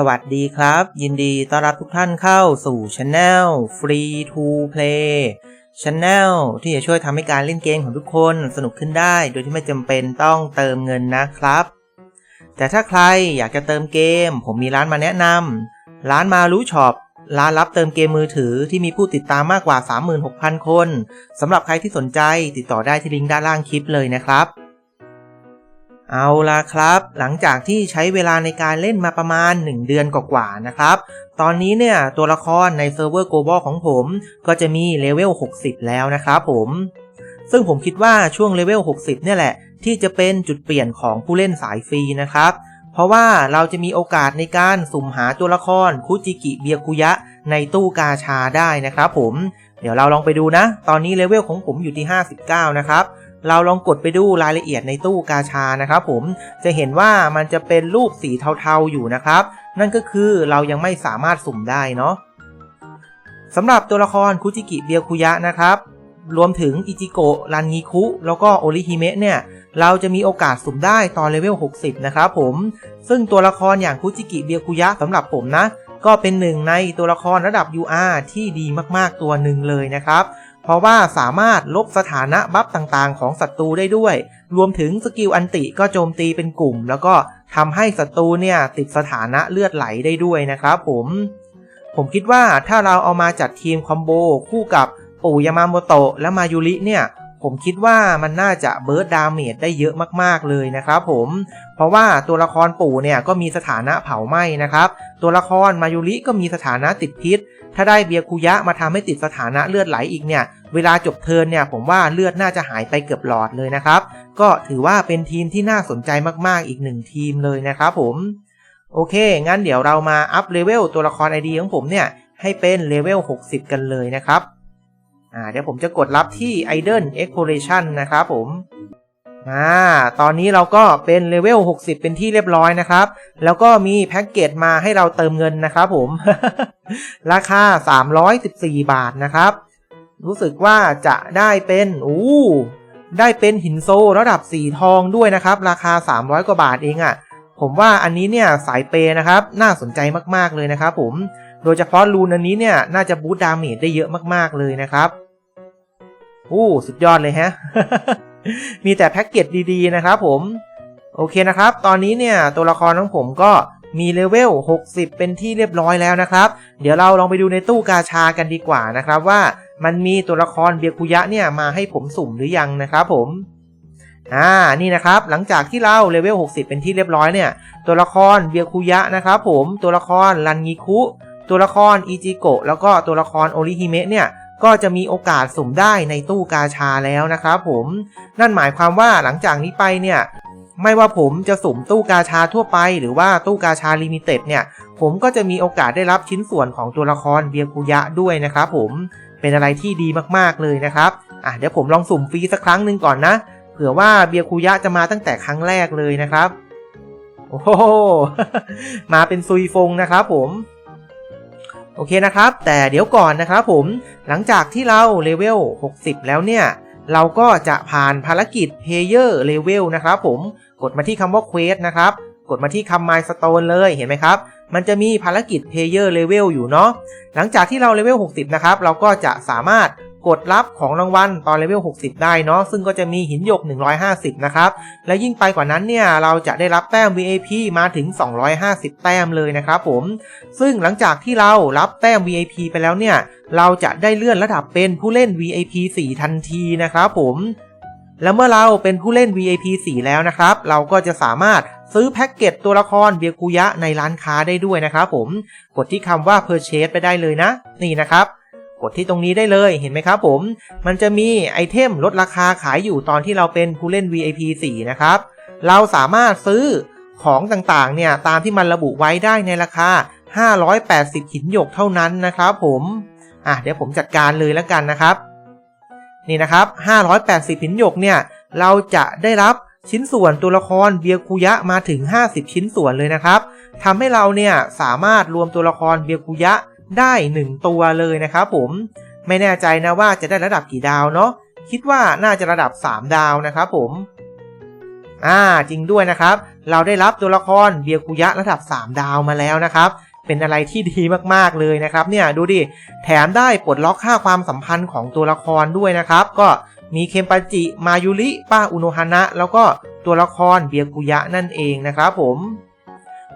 สวัสดีครับ ยินดีต้อนรับทุกท่านเข้าสู่ช anel Free to Play Channel ที่จะช่วยทำให้การเล่นเกมของทุกคนสนุกขึ้นได้ โดยที่ไม่จำเป็นต้องเติมเงินนะครับ แต่ถ้าใครอยากจะเติมเกม ผมมีร้านมาแนะนำร้านมารู้ช็อปร้านรับเติมเกมมือถือที่มีผู้ติดตามมากกว่า 36,000 คนสำหรับใครที่สนใจติดต่อได้ที่ลิงก์ด้านล่างคลิปเลยนะครับ เอาล่ะครับ หลังจากที่ใช้เวลาในการเล่นมาประมาณ 1 เดือนกว่าๆนะครับ ตอนนี้เนี่ยตัวละครในเซิร์ฟเวอร์ global ของผม ก็จะมีเลเวล 60 แล้วนะครับผม ซึ่งผมคิดว่าช่วงเลเวล 60 เนี่ยแหละ ที่จะเป็นจุดเปลี่ยนของผู้เล่นสายฟรีนะครับ เพราะว่าเราจะมีโอกาสในการสุ่มหาตัวละครคุจิกิเบียกุยะในตู้กาชาได้นะครับผม เดี๋ยวเราลองไปดูนะ ตอนนี้เลเวลของผมอยู่ที่ 59 นะครับ เราลองกดไปดูรายละเอียดในตู้กาชานะครับผมจะเห็นว่ามันจะเป็นรูปสีเทาๆอยู่นะครับ นั่นก็คือเรายังไม่สามารถสุ่มได้เนาะสำหรับตัวละครคุจิกิเบียคุยะนะครับ รวมถึงอิจิโกะรันงิคุ แล้วก็โอริฮิเมะเนี่ย เราจะมีโอกาสสุ่มได้ตอนเลเวล 60 นะครับผม ซึ่งตัวละครอย่างคุจิกิเบียคุยะสำหรับผมนะ ก็เป็นหนึ่งในตัวละครระดับ UR ที่ดีมากๆตัวหนึ่งเลยนะครับ เพราะว่าสามารถลบสถานะบัฟต่างๆ ของศัตรูได้ด้วย รวมถึงสกิลอันติก็โจมตีเป็นกลุ่ม แล้วก็ทำให้ศัตรูเนี่ยติดสถานะเลือดไหลได้ด้วยนะครับผม ผมคิดว่าถ้าเราเอามาจัดทีมคอมโบคู่กับปู่ยามาโมโตะและมายุริเนี่ย ผมคิดว่ามันน่าจะเบิร์ดดาเมจได้เยอะมากๆเลยนะครับผมเพราะว่าตัวละครปู่เนี่ยก็มีสถานะเผาไหม้นะครับ ตัวละครมายุริก็มีสถานะติดพิษ ถ้าได้เบียคุยะมาทำให้ติดสถานะเลือดไหลอีกเนี่ย เวลาจบเทินเนี่ยผมว่าเลือดน่าจะหายไปเกือบหลอดเลยนะครับ ก็ถือว่าเป็นทีมที่น่าสนใจมากๆอีกหนึ่งทีมเลยนะครับผมโอเค งั้นเดี๋ยวเรามาอัพเลเวลตัวละคร ID ของผมเนี่ยให้เป็นเลเวล60 กันเลยนะครับ อ่าเดี๋ยวผมจะกดรับที่ Idle Exploration นะครับผมอ่าตอนนี้เราก็เป็นเลเวล 60 เป็นที่เรียบร้อยนะครับ แล้วก็มีแพ็กเกจมาให้เราเติมเงินนะครับผม ราคา 314 บาทนะครับ รู้สึกว่าจะได้เป็นอู้ได้เป็นหินโซระดับสีทองด้วยนะครับ ราคา 300 กว่าบาทเองอะ่ะ ผมว่าอันนี้เนี่ยสายเปย์นะครับ น่าสนใจมากๆเลยนะครับผม โดยเฉพาะรูนอันนี้เนี่ยน่าจะบูตดาเมจได้เยอะมากๆเลยนะครับอู้สุดยอดเลยฮะ มีแต่แพ็กเกจดีๆนะครับผม โอเคนะครับ ตอนนี้เนี่ยตัวละครของผมก็มีเลเวล 60 เป็นที่เรียบร้อยแล้วนะครับ เดี๋ยวเราลองไปดูในตู้กาชากันดีกว่านะครับว่ามันมีตัวละครเบียคุยะเนี่ยมาให้ผมสุ่มหรือยังนะครับผมอ่านี่นะครับหลังจากที่เราเลเวล 60 เป็นที่เรียบร้อยเนี่ย ตัวละครเบียคุยะนะครับผมตัวละครรันงิคุ ตัวละครอิจิโกะแล้วก็ตัวละครโอริฮิเมะเนี่ยก็จะมีโอกาสสุ่มได้ในตู้กาชาแล้วนะครับผม นั่นหมายความว่าหลังจากนี้ไปเนี่ยไม่ว่าผมจะสุ่มตู้กาชาทั่วไปหรือว่าตู้กาชาลิมิเต็ดเนี่ย ผมก็จะมีโอกาสได้รับชิ้นส่วนของตัวละครเบียคุยะด้วยนะครับผมเป็นอะไรที่ดีมากๆเลยนะครับอะเดี๋ยวผมลองสุ่มฟรีสักครั้งหนึ่งก่อนนะ เผื่อว่าเบียคุยะจะมาตั้งแต่ครั้งแรกเลยนะครับ โอ้โหมาเป็นซุยฟงนะครับผม โอเคนะครับ แต่เดี๋ยวก่อนนะครับผมหลังจากที่เราเลเวล 60 แล้วเนี่ย เราก็จะผ่านภารกิจ Player Level นะครับผมกดมาที่คำว่า Quest นะครับ กดมาที่คำ Milestone เลยเห็นไหมครับ มันจะมีภารกิจ Player Level อยู่เนาะหลังจากที่เราเลเวล 60 นะครับ เราก็จะสามารถ กดรับของรางวัลตอนเลเวล 60 ได้เนาะซึ่งก็จะมีหินหยก 150 นะครับ และยิ่งไปกว่านั้นเนี่ย เราจะได้รับแต้ม VIP มาถึง 250 แต้มเลยนะครับผม ซึ่งหลังจากที่เรารับแต้ม VIP ไปแล้วเนี่ย เราจะได้เลื่อนระดับเป็นผู้เล่น VIP 4 ทันทีนะครับผมแล้วเมื่อเราเป็นผู้เล่น VIP 4 แล้วนะครับ เราก็จะสามารถซื้อแพ็กเกจตัวละครเบียกุยะในร้านค้าได้ด้วยนะครับผม กดที่คำว่า purchase ไปได้เลยนะ นี่นะครับ กดที่ตรงนี้ได้เลยเห็นไหมครับผม มันจะมีไอเทมลดราคาขายอยู่ตอนที่เราเป็นผู้เล่น VIP 4 นะครับ เราสามารถซื้อของต่างๆ เนี่ย ตามที่มันระบุไว้ได้ในราคา 580 หินหยกเท่านั้นนะครับผม อะเดี๋ยวผมจัดการเลยแล้วกันนะครับ นี่นะครับ 580 หินหยกเนี่ย เราจะได้รับชิ้นส่วนตัวละครเบียคุยะมาถึง 50 ชิ้นส่วนเลยนะครับทำให้เราเนี่ยสามารถรวมตัวละครเบียคุยะ ได้ 1 ตัวเลยนะครับผมไม่แน่ใจนะว่าจะได้ระดับกี่ดาวเนาะคิดว่าน่าจะระดับ 3 ดาวนะครับผมอ่าจริงด้วยนะครับ เราได้รับตัวละครเบียกุยะระดับ 3 ดาวมาแล้วนะครับเป็นอะไรที่ดีมากๆเลยนะครับ เนี่ยดูดิแถมได้ปลดล็อกค่าความสัมพันธ์ของตัวละครด้วยนะครับ ก็มีเคมปันจิ มายุริ ป้าอุโนฮานะ แล้วก็ตัวละครเบียกุยะนั่นเองนะครับผม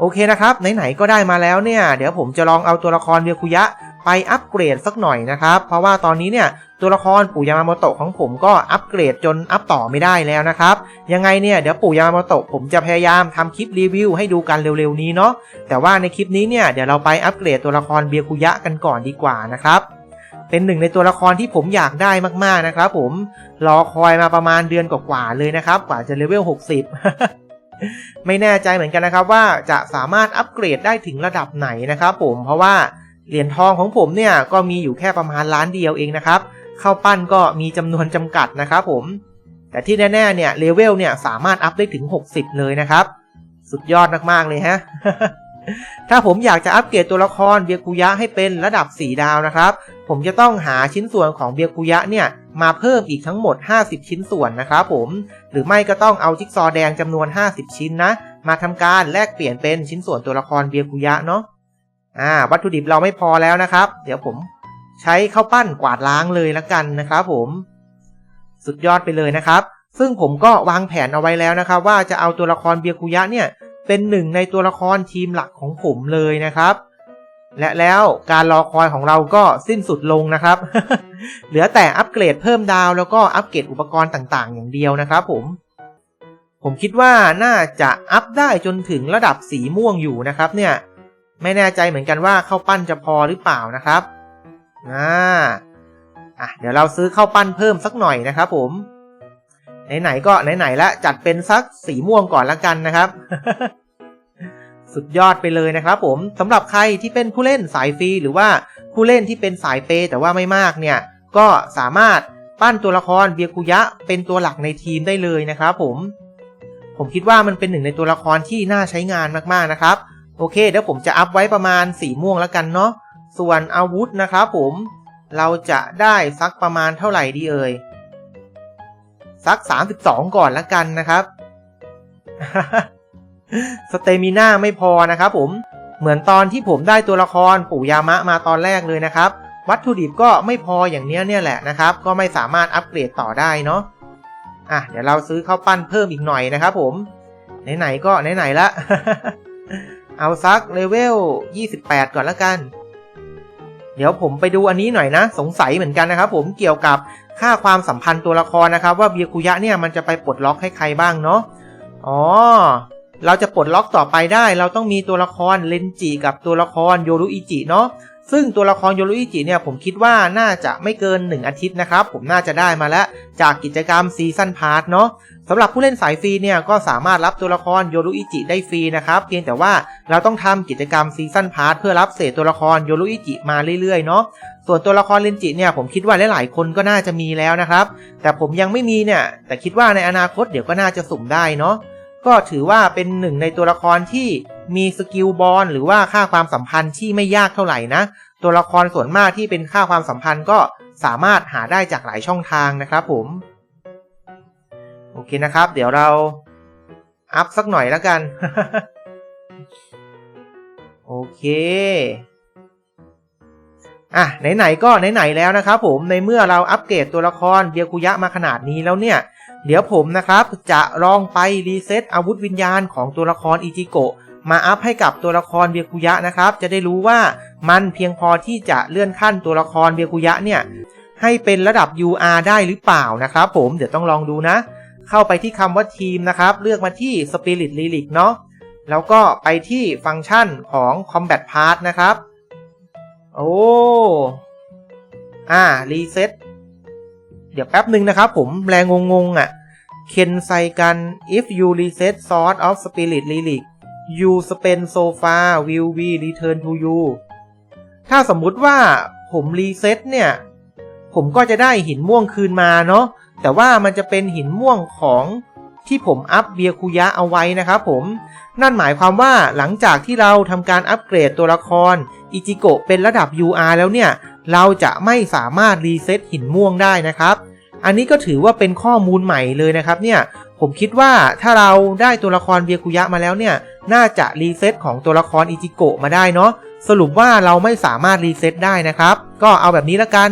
โอเคนะครับ ไหนๆก็ได้มาแล้วเนี่ย เดี๋ยวผมจะลองเอาตัวละครเบียกุยะไปอัปเกรดสักหน่อยนะครับ เพราะว่าตอนนี้เนี่ยตัวละครปู่ยามาโมโตะของผมก็อัปเกรดจนอัปต่อไม่ได้แล้วนะครับ ยังไงเนี่ยเดี๋ยวปู่ยามาโมโตะผมจะพยายามทำคลิปรีวิวให้ดูกันเร็วๆนี้เนาะแต่ว่าในคลิปนี้เนี่ยเดี๋ยวเราไปอัปเกรดตัวละครเบียกุยะกันก่อนดีกว่านะครับเป็นหนึ่งในตัวละครที่ผมอยากได้มากๆนะครับ ผมรอคอยมาประมาณเดือนกว่าๆเลยนะครับ กว่าจะเลเวล60 ไม่แน่ใจเหมือนกันนะครับว่าจะสามารถอัปเกรดได้ถึงระดับไหนนะครับผมเพราะว่าเหรียญทองของผมเนี่ยก็มีอยู่แค่ประมาณล้านเดียวเองนะครับเข้าปั้นก็มีจำนวนจำกัดนะครับผม แต่ที่แน่ๆเนี่ยเลเวลเนี่ยสามารถอัพได้ถึง 60 เลยนะครับ สุดยอดมากๆเลยฮะถ้าผมอยากจะอัปเกรดตัวละครเบียกุยะให้เป็นระดับ 4 ดาวนะครับ ผมจะต้องหาชิ้นส่วนของเบียกุยะเนี่ย มาเพิ่มอีกทั้งหมด 50 ชิ้นส่วนนะครับผม หรือไม่ก็ต้องเอาจิ๊กซอแดงจำนวน 50 ชิ้นนะ มาทำการแลกเปลี่ยนเป็นชิ้นส่วนตัวละครเบียกุยะเนาะอ่าวัตถุดิบเราไม่พอแล้วนะครับ เดี๋ยวผมใช้ข้าวปั้นกวาดล้างเลยละกันนะครับผมสุดยอดไปเลยนะครับ ซึ่งผมก็วางแผนเอาไว้แล้วนะครับ ว่าจะเอาตัวละครเบียกุยะเนี่ย เป็นหนึ่งในตัวละครทีมหลักของผมเลยนะครับ และแล้วการรอคอยของเราก็สิ้นสุดลงนะครับ เหลือแต่อัปเกรดเพิ่มดาวแล้วก็อัปเกรดอุปกรณ์ต่างๆ อย่างเดียวนะครับผม ผมคิดว่าน่าจะอัพได้จนถึงระดับสีม่วงอยู่นะครับ เนี่ย ไม่แน่ใจเหมือนกันว่าข้าวปั้นจะพอหรือเปล่านะครับอ่าอะเดี๋ยวเราซื้อข้าวปั้นเพิ่มสักหน่อยนะครับ ผม ไหนๆก็ไหนๆละจัดเป็นสักสีม่วงก่อนละกันนะครับ สุดยอดไปเลยนะครับผมสำหรับใครที่เป็นผู้เล่นสายฟรีหรือว่าผู้เล่นที่เป็นสายเปย์แต่ว่าไม่มากเนี่ย ก็สามารถปั้นตัวละครเบียกุยะเป็นตัวหลักในทีมได้เลยนะครับผมผมคิดว่ามันเป็นหนึ่งในตัวละครที่น่าใช้งานมากๆนะครับ โอเคเดี๋ยวผมจะอัพไว้ประมาณสีม่วงแล้วกันเนาะส่วนอาวุธนะครับผมเราจะได้สักประมาณเท่าไหร่ดีเอ่ยสัก 32 ก่อนละกันนะครับ สเตมิน่าไม่พอนะครับผม เหมือนตอนที่ผมได้ตัวละครปู่ยามะมาตอนแรกเลยนะครับ วัตถุดิบก็ไม่พออย่างเนี้ยเนี่ยแหละนะครับ ก็ไม่สามารถอัปเกรดต่อได้เนาะ อะเดี๋ยวเราซื้อข้าวปั้นเพิ่มอีกหน่อยนะครับผม ไหนๆก็ไหนๆละ เอาซักเลเวล 28 ก่อนละกัน เดี๋ยวผมไปดูอันนี้หน่อยนะ สงสัยเหมือนกันนะครับผมเกี่ยวกับค่าความสัมพันธ์ตัวละครนะครับ ว่าเบียคุยะเนี่ยมันจะไปปลดล็อกให้ใครบ้างเนาะ อ๋อ เราจะปลดล็อกต่อไปได้ เราต้องมีตัวละครเลนจิกับตัวละครโยรุอิจิเนาะซึ่งตัวละครโยรุอิจิเนี่ยผมคิดว่าน่าจะไม่เกิน 1 อาทิตย์นะครับ ผมน่าจะได้มาแล้ว จากกิจกรรมซีซันพาร์ทเนาะสำหรับผู้เล่นสายฟรีเนี่ยก็สามารถรับตัวละครโยรุอิจิได้ฟรีนะครับ เพียงแต่ว่าเราต้องทำกิจกรรมซีซันพาร์ทเพื่อรับเศษตัวละครโยรุอิจิมาเรื่อยๆเนาะส่วนตัวละครเลนจิเนี่ยผมคิดว่าหลายๆคนก็น่าจะมีแล้วนะครับ แต่ผมยังไม่มีเนี่ยแต่คิดว่าในอนาคตเดี๋ยวก็น่าจะสุ่มได้เนาะ ก็ถือว่าเป็นหนึ่งในตัวละครที่มีสกิลบอลหรือว่าค่าความสัมพันธ์ที่ไม่ยากเท่าไหร่นะ ตัวละครส่วนมากที่เป็นค่าความสัมพันธ์ก็สามารถหาได้จากหลายช่องทางนะครับผมโอเคนะครับ เดี๋ยวเราอัพสักหน่อยแล้วกัน โอเคอะไหนๆก็ไหนๆแล้วนะครับผมในเมื่อเราอัปเกรดตัวละครเบียกุยะมาขนาดนี้แล้วเนี่ย เดี๋ยวผมนะครับจะลองไปรีเซ็ตอาวุธวิญญาณของตัวละครอิจิโกะมาอัพให้กับตัวละครเบียกุยะนะครับ จะได้รู้ว่ามันเพียงพอที่จะเลื่อนขั้นตัวละครเบียกุยะเนี่ย ให้เป็นระดับ UR ได้หรือเปล่านะครับผมเดี๋ยวต้องลองดูนะ เข้าไปที่คำว่าทีมนะครับ เลือกมาที่ Spirit Lyric เนาะแล้วก็ไปที่ฟังก์ชันของ Combat Part นะครับ โอ้ อ่า รีเซ็ต เดี๋ยวแป๊บหนึ่งนะครับผมแรงงงๆอะเคนไซกัน if you reset source of spirit lyric you spend so far will be return to you ถ้าสมมุติว่าผมรีเซ็ตเนี่ย ผมก็จะได้หินม่วงคืนมาเนาะแต่ว่ามันจะเป็นหินม่วงของที่ผมอัพเบียคุยะเอาไว้นะครับผม นั่นหมายความว่าหลังจากที่เราทำการอัปเกรดตัวละครอิจิโกะเป็นระดับ UR แล้วเนี่ย เราจะไม่สามารถรีเซ็ตหินม่วงได้นะครับ อันนี้ก็ถือว่าเป็นข้อมูลใหม่เลยนะครับเนี่ยผมคิดว่าถ้าเราได้ตัวละครเบียคุยะมาแล้วเนี่ย น่าจะรีเซ็ตของตัวละครอิจิโกะมาได้เนาะสรุปว่าเราไม่สามารถรีเซ็ตได้นะครับ ก็เอาแบบนี้ละกัน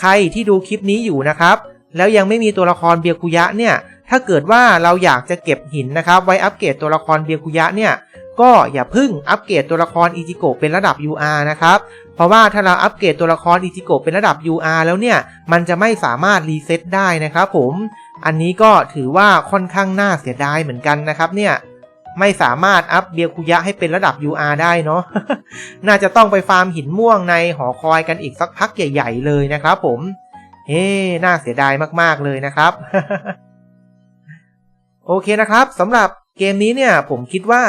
ใครที่ดูคลิปนี้อยู่นะครับ แล้วยังไม่มีตัวละครเบียคุยะเนี่ย ถ้าเกิดว่าเราอยากจะเก็บหินนะครับไว้อัปเกรดตัวละครเบียคุยะเนี่ยก็อย่าพึ่งอัปเกรดตัวละครอิจิโกะเป็นระดับ UR นะครับเพราะว่าถ้าเราอัปเกรดตัวละครอิจิโกะเป็นระดับ UR แล้วเนี่ยมันจะไม่สามารถรีเซ็ตได้นะครับผมอันนี้ก็ถือว่าค่อนข้างน่าเสียดายเหมือนกันนะครับเนี่ยไม่สามารถอัพเบียคุยะให้เป็นระดับ UR ได้เนาะ น่าจะต้องไปฟาร์มหินม่วงในหอคอยกันอีกสักพักใหญ่ ๆ เลยนะครับผม เฮ้น่าเสียดายมากๆเลยนะครับ โอเคนะครับสำหรับเกมนี้เนี่ยผมคิดว่า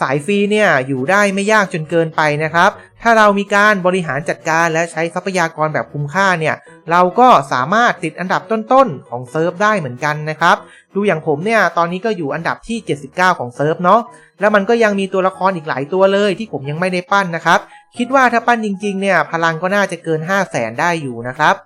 สายฟรีเนี่ยอยู่ได้ไม่ยากจนเกินไปนะครับ ถ้าเรามีการบริหารจัดการและใช้ทรัพยากรแบบคุ้มค่าเนี่ย เราก็สามารถติดอันดับต้นๆ ของเซิร์ฟได้เหมือนกันนะครับ ดูอย่างผมเนี่ยตอนนี้ก็อยู่อันดับที่ 79 ของเซิร์ฟเนาะ แล้วมันก็ยังมีตัวละครอีกหลายตัวเลยที่ผมยังไม่ได้ปั้นนะครับ คิดว่าถ้าปั้นจริงๆเนี่ยพลังก็น่าจะเกิน 5 0 0แสนได้อยู่นะครับ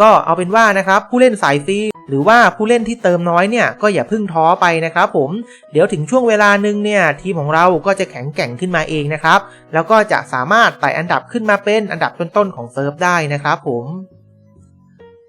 ก็เอาเป็นว่านะครับผู้เล่นสายฟรีหรือว่าผู้เล่นที่เติมน้อยเนี่ยก็อย่าพึ่งท้อไปนะครับผมเดี๋ยวถึงช่วงเวลาหนึ่งเนี่ยทีมของเราก็จะแข็งแกร่งขึ้นมาเองนะครับ แล้วก็จะสามารถไต่อันดับขึ้นมาเป็นอันดับต้นๆของเซิร์ฟได้นะครับผม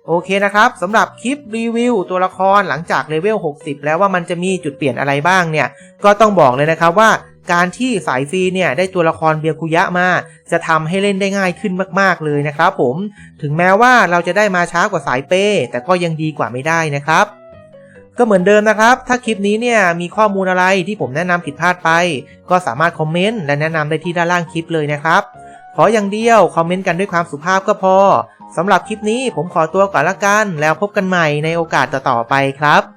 โอเคนะครับสำหรับคลิปรีวิวตัวละครหลังจากเลเวล 60 แล้วว่ามันจะมีจุดเปลี่ยนอะไรบ้างเนี่ย ก็ต้องบอกเลยนะครับว่า การที่สายฟรีเนี่ยได้ตัวละครเบียคุยะมา จะทำให้เล่นได้ง่ายขึ้นมากๆเลยนะครับผมถึงแม้ว่าเราจะได้มาช้ากว่าสายเปย์แต่ก็ยังดีกว่าไม่ได้นะครับ ก็เหมือนเดิมนะครับ ถ้าคลิปนี้เนี่ยมีข้อมูลอะไรที่ผมแนะนำผิดพลาดไป ก็สามารถคอมเมนต์และแนะนำได้ที่ด้านล่างคลิปเลยนะครับขออย่างเดียวคอมเมนต์กันด้วยความสุภาพก็พอสำหรับคลิปนี้ผมขอตัวก่อนละกัน แล้วพบกันใหม่ในโอกาสต่อๆไปครับ